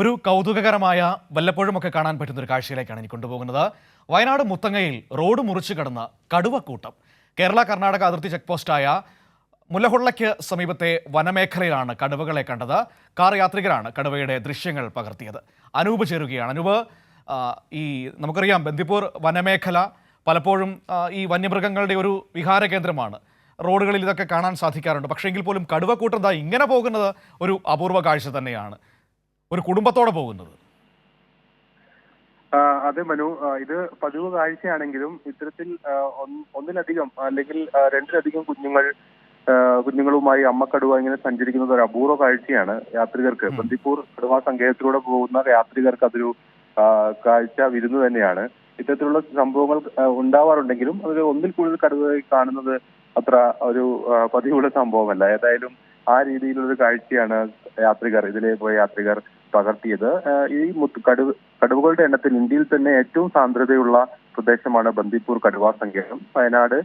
ഒരു കൗതുകകരമായ വല്ലപ്പോഴുമൊക്കെ കാണാൻ പറ്റുന്ന ഒരു കാഴ്ചയിലേക്കാണ് എനിക്ക് കൊണ്ടുപോകുന്നത്. വയനാട് മുത്തങ്ങയിൽ റോഡ് മുറിച്ചു കടന്ന കടുവക്കൂട്ടം. കേരള കർണാടക അതിർത്തി ചെക്ക് പോസ്റ്റായ മുല്ലഹുള്ളയ്ക്ക് സമീപത്തെ വനമേഖലയിലാണ് കടുവകളെ കണ്ടത്. കാർ യാത്രികരാണ് കടുവയുടെ ദൃശ്യങ്ങൾ പകർത്തിയത്. അനൂപ് ചേരുകയാണ്. അനൂപ് ഈ നമുക്കറിയാം ബന്ദിപ്പൂർ വനമേഖല പലപ്പോഴും ഈ വന്യമൃഗങ്ങളുടെ ഒരു വിഹാര കേന്ദ്രമാണ്. റോഡുകളിൽ ഇതൊക്കെ കാണാൻ സാധിക്കാറുണ്ട്. പക്ഷേ എങ്കിൽ പോലും കടുവക്കൂട്ടം ഇങ്ങനെ പോകുന്നത് ഒരു അപൂർവ കാഴ്ച തന്നെയാണ്. ഒരു കുടുംബത്തോടെ പോകുന്നത്? അതെ മനു. ഇത് പതിവ് കാഴ്ചയാണെങ്കിലും ഇത്തരത്തിൽ ഒന്നിലധികം അല്ലെങ്കിൽ രണ്ടിലധികം കുഞ്ഞുങ്ങൾ കുഞ്ഞുങ്ങളുമായി അമ്മക്കടുവ ഇങ്ങനെ സഞ്ചരിക്കുന്നത് ഒരു അപൂർവ കാഴ്ചയാണ് യാത്രികർക്ക്. ബന്ദിപ്പൂർ കടുവ സങ്കേതത്തിലൂടെ പോകുന്ന യാത്രികർക്ക് അതൊരു കാഴ്ച വിരുന്ന് തന്നെയാണ്. ഇത്തരത്തിലുള്ള സംഭവങ്ങൾ ഉണ്ടാവാറുണ്ടെങ്കിലും അതിൽ ഒന്നിൽ കൂടുതൽ കടുവ കാണുന്നത് അത്ര ഒരു പതിവുള്ള സംഭവമല്ല. ഏതായാലും ആ രീതിയിലുള്ള കാഴ്ചയാണ് യാത്രികർ ഇതിലേ പോയ യാത്രികർ പകർത്തിയത് ഈ മുത്ത് കടുവ കടുവകളുടെ എണ്ണത്തിൽ ഇന്ത്യയിൽ തന്നെ ഏറ്റവും സാന്ദ്രതയുള്ള പ്രദേശമാണ് ബന്ദിപ്പൂർ കടുവാ സങ്കേതം. വയനാട്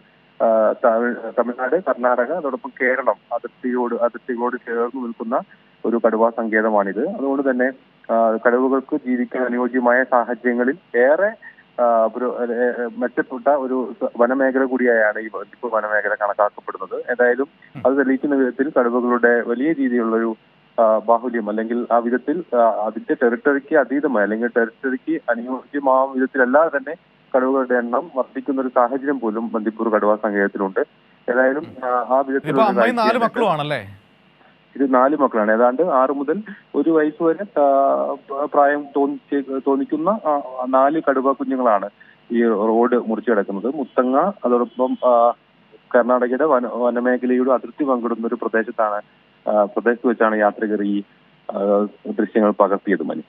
തമിഴ്നാട് കർണാടക അതോടൊപ്പം കേരളം അതിർത്തിയോട് അതിർത്തികളോട് ചേർന്ന് നിൽക്കുന്ന ഒരു കടുവാ സങ്കേതമാണിത്. അതുകൊണ്ട് തന്നെ കടുവകൾക്ക് ജീവിക്കാൻ അനുയോജ്യമായ സാഹചര്യങ്ങളിൽ ഏറെ ഒരു മെച്ചപ്പെട്ട ഒരു വനമേഖല കൂടിയായാണ് ഈ ബന്ദിപ്പൂർ വനമേഖല കണക്കാക്കപ്പെടുന്നത്. ഏതായാലും അത് തെളിയിക്കുന്ന വിധത്തിൽ കടുവകളുടെ വലിയ രീതിയിലുള്ള ഒരു ആ, ബാഹുല്യം അല്ലെങ്കിൽ ആ വിധത്തിൽ അതിന്റെ ടെറിട്ടറിക്ക് അതീതമായി അല്ലെങ്കിൽ ടെറിട്ടറിക്ക് അനുയോജ്യമാവും വിധത്തിലല്ലാതെ തന്നെ കടുവകളുടെ എണ്ണം വർദ്ധിക്കുന്ന ഒരു സാഹചര്യം പോലും ബന്ദിപ്പൂർ കടുവ സങ്കേതത്തിലുണ്ട്. ഏതായാലും ആ, വിധത്തിൽ വിധത്തിലുള്ള ഇത് നാല് മക്കളാണ്. ഏതാണ്ട് ആറ് മുതൽ ഒരു വയസ്സ് വരെ പ്രായം തോന്നി തോന്നിക്കുന്ന നാല് കടുവ കുഞ്ഞുങ്ങളാണ് ഈ റോഡ് മുറിച്ചു കിടക്കുന്നത്. മുത്തങ്ങ അതോടൊപ്പം കർണാടകയുടെ വന വനമേഖലയുടെ അതിർത്തി പങ്കിടുന്ന ഒരു പ്രദേശത്താണ് പ്രദേശത്ത് വെച്ചാണ് യാത്രികർ ഈ ദൃശ്യങ്ങൾ പകർത്തിയത് മനു.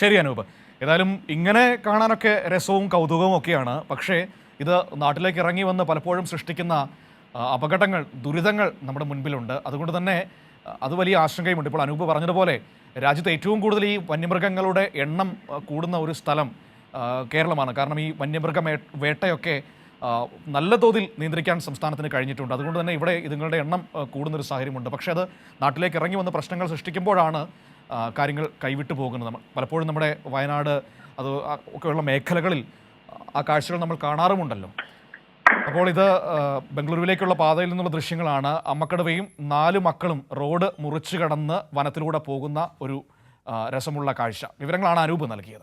ശരി അനൂപ്. ഏതായാലും ഇങ്ങനെ കാണാനൊക്കെ രസവും കൗതുകവും ഒക്കെയാണ്. പക്ഷേ ഇത് നാട്ടിലേക്ക് ഇറങ്ങി വന്ന് പലപ്പോഴും സൃഷ്ടിക്കുന്ന അപകടങ്ങൾ ദുരിതങ്ങൾ നമ്മുടെ മുൻപിലുണ്ട്. അതുകൊണ്ട് തന്നെ അത് വലിയ ആശങ്കയുമുണ്ട്. ഇപ്പോൾ അനൂപ് പറഞ്ഞതുപോലെ രാജ്യത്ത് ഏറ്റവും കൂടുതൽ ഈ വന്യമൃഗങ്ങളുടെ എണ്ണം കൂടുന്ന ഒരു സ്ഥലം കേരളമാണ്. കാരണം ഈ വന്യമൃഗ വേട്ടയൊക്കെ നല്ല തോതിൽ നിയന്ത്രിക്കാൻ സംസ്ഥാനത്തിന് കഴിഞ്ഞിട്ടുണ്ട്. അതുകൊണ്ട് തന്നെ ഇവിടെ ഇതുങ്ങളുടെ എണ്ണം കൂടുന്നൊരു സാഹചര്യമുണ്ട്. പക്ഷേ അത് നാട്ടിലേക്ക് ഇറങ്ങി വന്ന് പ്രശ്നങ്ങൾ സൃഷ്ടിക്കുമ്പോഴാണ് കാര്യങ്ങൾ കൈവിട്ടു പോകുന്നത്. നമ്മൾ പലപ്പോഴും നമ്മുടെ വയനാട് അത് ഒക്കെയുള്ള മേഖലകളിൽ ആ കാഴ്ചകൾ നമ്മൾ കാണാറുമുണ്ടല്ലോ. അപ്പോൾ ഇത് ബംഗളൂരുവിലേക്കുള്ള പാതയിൽ നിന്നുള്ള ദൃശ്യങ്ങളാണ്. അമ്മക്കടവയും നാല് മക്കളും റോഡ് മുറിച്ചു കടന്ന് വനത്തിലൂടെ പോകുന്ന ഒരു രസമുള്ള കാഴ്ച. വിവരങ്ങളാണ് അനൂപ് നൽകിയത്.